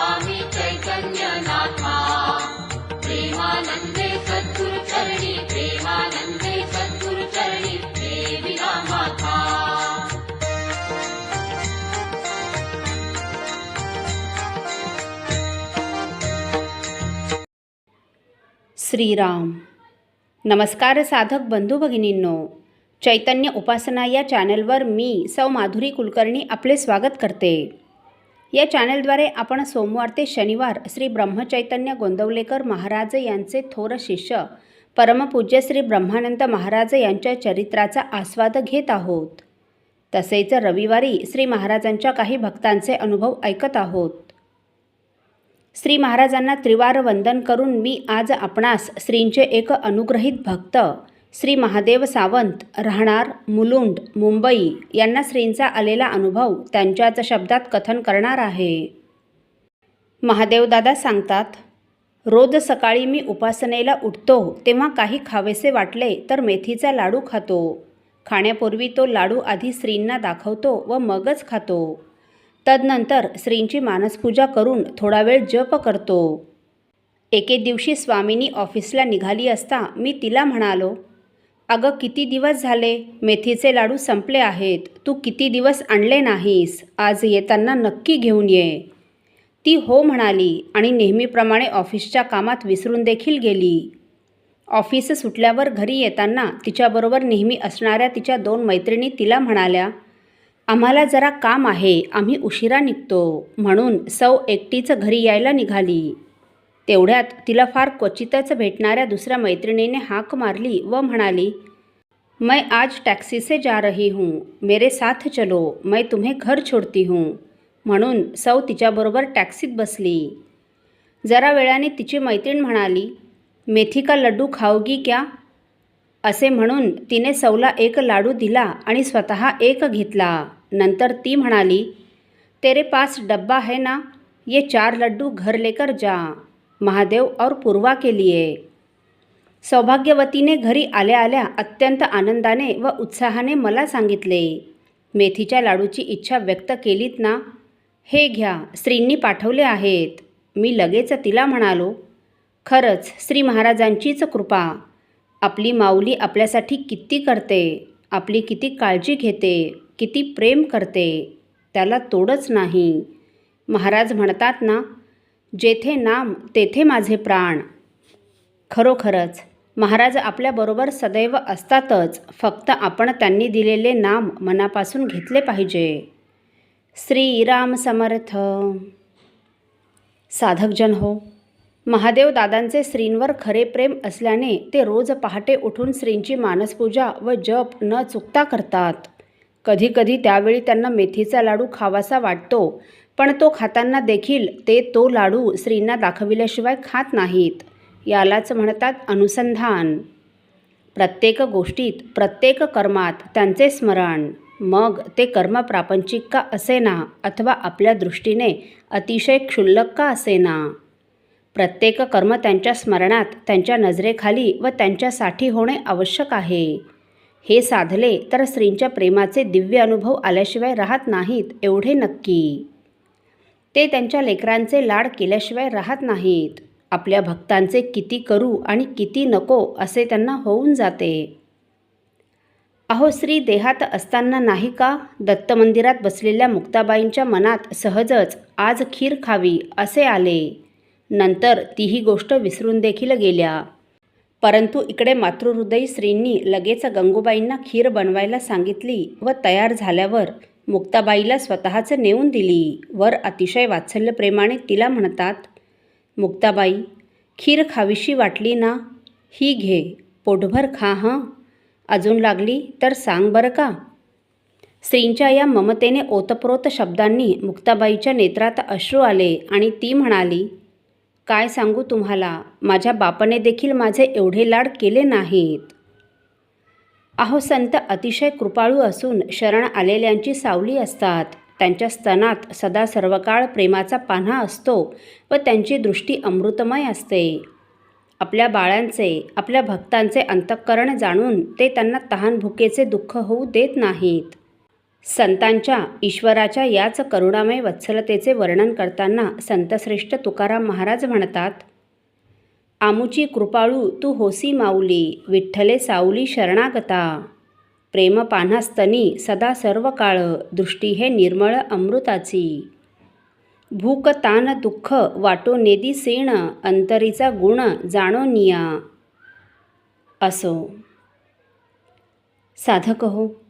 स्वामी प्रेमानन्दे प्रेमानन्दे श्रीराम। नमस्कार साधक बंधू भगिनींनो। चैतन्य उपासना या चॅनलवर मी सौ माधुरी कुलकर्णी आपले स्वागत करते। या चॅनलद्वारे आपण सोमवार ते शनिवार श्री ब्रह्मचैतन्य गोंदवलेकर महाराज यांचे थोर शिष्य परमपूज्य श्री ब्रह्मानंद महाराज यांच्या चरित्राचा आस्वाद घेत आहोत. तसेच रविवारी श्री महाराजांच्या काही भक्तांचे अनुभव ऐकत आहोत. श्री महाराजांना त्रिवार वंदन करून मी आज आपणास श्रींचे एक अनुग्रहित भक्त श्री महादेव सावंत राहणार मुलुंड मुंबई यांना श्रींचा आलेला अनुभव त्यांच्याच शब्दात कथन करणार आहे. महादेवदादा सांगतात रोज सकाळी मी उपासनेला उठतो तेव्हा काही खावेसे वाटले तर मेथीचा लाडू खातो. खाण्यापूर्वी तो लाडू आधी श्रींना दाखवतो व मगच खातो. तदनंतर श्रींची मानसपूजा करून थोडा वेळ जप करतो. एके दिवशी स्वामिनी ऑफिसला निघाली असता मी तिला म्हणालो अगं किती दिवस झाले मेथीचे लाडू संपले आहेत. तू किती दिवस आणले नाहीस. आज येताना नक्की घेऊन ये. ती हो म्हणाली आणि नेहमीप्रमाणे ऑफिसच्या कामात विसरून देखील गेली. ऑफिस सुटल्यावर घरी येताना तिच्याबरोबर नेहमी असणाऱ्या तिच्या दोन मैत्रिणी तिला म्हणाल्या आम्हाला जरा काम आहे. आम्ही उशिरा निघतो. म्हणून सौ एकटीचं घरी यायला निघाली. तेवढ्यात तिला फार क्वचितच भेटणाऱ्या दुसऱ्या मैत्रिणीने हाक मारली व म्हणाली मैं आज टॅक्सी से जा रही हूँ मेरे साथ चलो मैं तुम्हें घर छोड़ती हूँ म्हणून सौ तिच्याबरोबर टॅक्सीत बसली. जरा वेळाने तिची मैत्रीण म्हणाली मेथी का लड्डू खाओगी क्या? असे म्हणून तिने सौला एक लाडू दिला आणि स्वतः एक घेतला. नंतर ती म्हणाली तेरे पास डब्बा है ना? ये चार लड्डू घर लेकर जा. महादेव और पूर्वा केली आहे सौभाग्यवतीने घरी आल्या आल्या अत्यंत आनंदाने व उत्साहाने मला सांगितले मेथीच्या लाडूची इच्छा व्यक्त केलीत ना? हे घ्या स्त्रींनी पाठवले आहेत. मी लगेच तिला म्हणालो खरंच श्री महाराजांचीच कृपा. आपली माऊली आपल्यासाठी किती करते आपली किती काळजी घेते किती प्रेम करते त्याला तोडच नाही. महाराज म्हणतात ना जेथे नाम तेथे माझे प्राण. खरोखरच महाराज आपल्याबरोबर सदैव असतातच फक्त आपण त्यांनी दिलेले नाम मनापासून घेतले पाहिजे. श्रीराम समर्थ. साधकजन हो महादेव दादांचे श्रींवर खरे प्रेम असल्याने ते रोज पहाटे उठून श्रींची मानसपूजा व जप न चुकता करतात. कधीकधी त्यावेळी त्यांना मेथीचा लाडू खावासा वाटतो पण तो खाताना देखील ते तो लाडू स्त्रींना दाखविल्याशिवाय खात नाहीत यालाच म्हणतात अनुसंधान. प्रत्येक गोष्टीत प्रत्येक कर्मात त्यांचे स्मरण मग ते कर्म प्रापंचिक का असेना अथवा आपल्या दृष्टीने अतिशय क्षुल्लक का असेना? प्रत्येक कर्म त्यांच्या स्मरणात त्यांच्या नजरेखाली व त्यांच्यासाठी होणे आवश्यक आहे. हे साधले तर स्त्रींच्या प्रेमाचे दिव्य अनुभव आल्याशिवाय राहत नाहीत एवढे नक्की. ते त्यांच्या लेकरांचे लाड केल्याशिवाय राहत नाहीत. आपल्या भक्तांचे किती करू आणि किती नको असे त्यांना होऊन जाते. अहो श्री देहात असताना नाही का? दत्त मंदिरात बसलेल्या मुक्ताबाईंच्या मनात सहजच आज खीर खावी असे आले. नंतर तीही गोष्ट विसरून देखील गेल्या. परंतु इकडे मातृहृदयी श्रींनी लगेच गंगूबाईंना खीर बनवायला सांगितली व तयार झाल्यावर मुक्ताबाईला स्वतःच नेऊन दिली. वर अतिशय वात्सल्यप्रेमाने तिला म्हणतात मुक्ताबाई खीर खावीशी वाटली ना? ही घे पोटभर खा हां? अजून लागली तर सांग बरं का? श्रींच्या या ममतेने ओतप्रोत शब्दांनी मुक्ताबाईच्या नेत्रात अश्रू आले आणि ती म्हणाली काय सांगू तुम्हाला? माझ्या बापाने देखील माझे एवढे लाड केले नाहीत. अहो संत अतिशय कृपाळू असून शरण आलेल्यांची सावली असतात. त्यांच्या स्तनात सदा सर्वकाळ प्रेमाचा पान्हा असतो व त्यांची दृष्टी अमृतमय असते. आपल्या बाळांचे आपल्या भक्तांचे अंतःकरण जाणून ते त्यांना तहान भुकेचे दुःख होऊ देत नाहीत. संतांच्या ईश्वराच्या याच करुणामय वत्सलतेचे वर्णन करताना संतश्रेष्ठ तुकाराम महाराज म्हणतात आमुची कृपाळू तू होसी माऊली विठ्ठले सावली शरणागता. प्रेम पान्हास्तनी सदा सर्व काळ दृष्टी हे निर्मळ अमृताची. भूक तान दुःख वाटो नेदी सेण अंतरीचा गुण जाणो निया. असो. साधक हो